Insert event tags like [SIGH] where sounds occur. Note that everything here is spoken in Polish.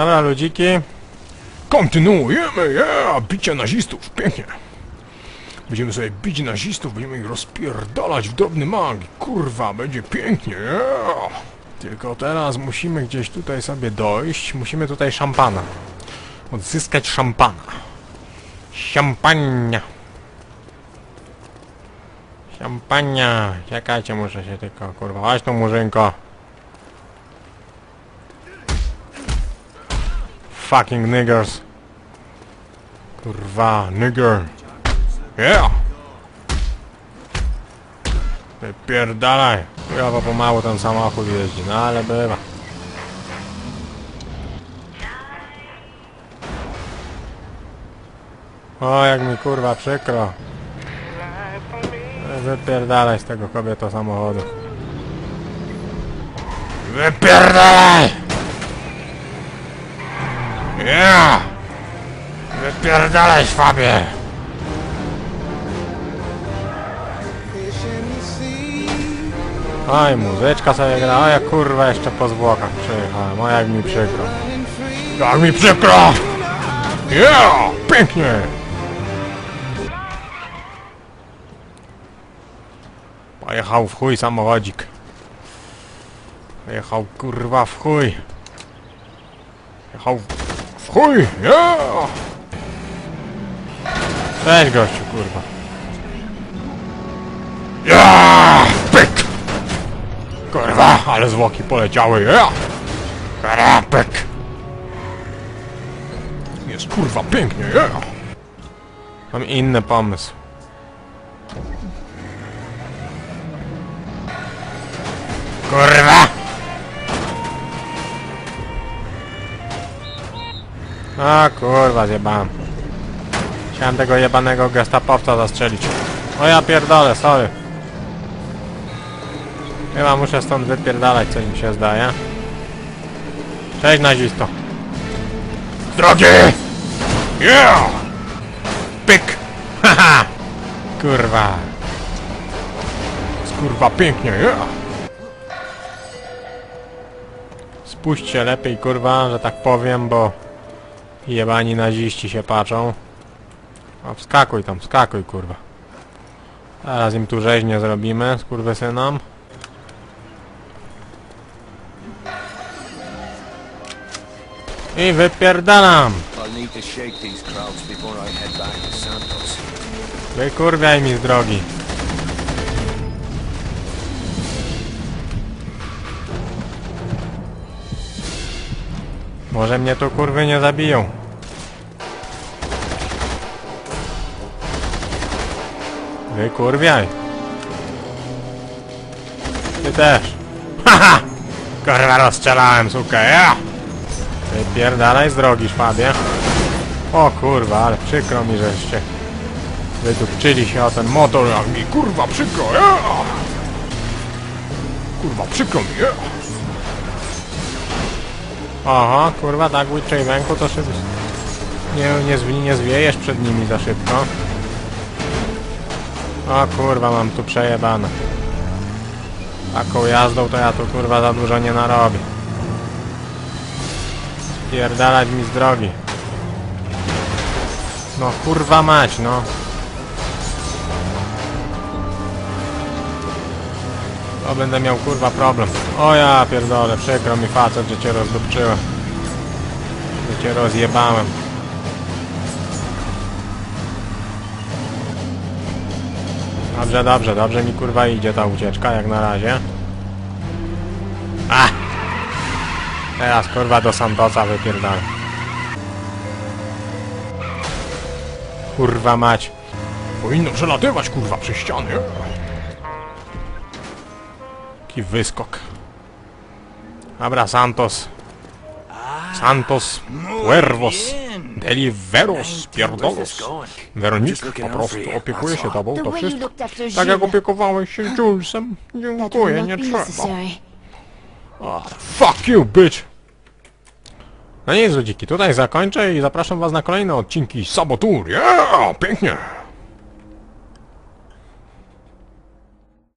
Dobra, ludziki. Kontynuujemy, yeah! Bicie nazistów, pięknie. Będziemy sobie bić nazistów, będziemy ich rozpierdalać w drobny mag. Kurwa, będzie pięknie, yeah! Tylko teraz musimy gdzieś tutaj sobie dojść. Musimy tutaj szampana. Odzyskać szampana. Szampania. Szampania. Czekajcie, muszę się tylko, kurwa. Chodź tu, murzynko. Fucking niggers. Kurwa, nigger. Yeah! Wypierdalaj. Chujowo pomału ten samochód jeździ, no ale bywa. O, jak mi kurwa przykro. Wypierdalaj z tego kobieto samochodu. Wypierdalaj! Yeah! Wypierdalaj, szwabie! Oj, muzyczka sobie gra, a ja kurwa jeszcze po zwłokach przyjechałem, o jak mi przykro. Jak mi przykro! Yeah! Pięknie! Pojechał w chuj samochodzik. Pojechał kurwa w chuj. Pojechał w... Chuj! Yeah! Cześć gościu kurwa. Yeah! Pyk! Kurwa, ale zwłoki poleciały, yeah! Kurwa, pyk! Jest kurwa pięknie, yeah! Mam inny pomysł. Kurwa! A kurwa zjebałem. Chciałem tego jebanego gestapowca zastrzelić. O ja pierdolę, sorry. Chyba muszę stąd wypierdalać, co mi się zdaje. Cześć nazisto. Drogi! Yeah! Pyk! [LAUGHS] Haha! Kurwa. Kurwa pięknie, yeah! Spuśćcie lepiej kurwa, że tak powiem, bo jebani naziści się patrzą. O, wskakuj tam, wskakuj kurwa. Teraz im tu rzeźnie zrobimy, skurwysynom. I wypierdalam! Wykurwiaj mi z drogi. Może mnie tu kurwy nie zabiją. Wykurwiaj. Ty też. [LAUGHS] Haha! Kurwa rozstrzelałem sukę, ja! Wypierdalaj z drogi, szwabie. O kurwa, ale przykro mi, żeście wydupczyli się o ten motor. To jak mi kurwa przykro, yeah! Kurwa przykro mi, yeah! Aha, kurwa, tak łyczej węku to szybko. Nie, nie, nie zwiejesz przed nimi za szybko. O kurwa, mam tu przejebane. Taką jazdą to ja tu kurwa za dużo nie narobię. Spierdalać mi z drogi. No kurwa mać, no. To będę miał kurwa problem. O ja pierdolę, przykro mi facet, że cię rozdupczyłem. Że cię rozjebałem. Dobrze, dobrze, dobrze mi kurwa idzie ta ucieczka, jak na razie. A! Teraz kurwa do Santosa wypierdolę. Kurwa mać. Powinno przelatywać kurwa przez ściany! Taki wyskok. Dobra, Santos. Santos, Puervos, Deliveros, Pierdolos. Weronik po prostu opiekuje się tobą, to wszystko. Tak jak opiekowałeś się Julesem. Dziękuję, nie trzeba. necessary. Fuck you, bitch! No nic, ludziki, tutaj zakończę i zapraszam was na kolejne odcinki Sabotur, yeah! Pięknie!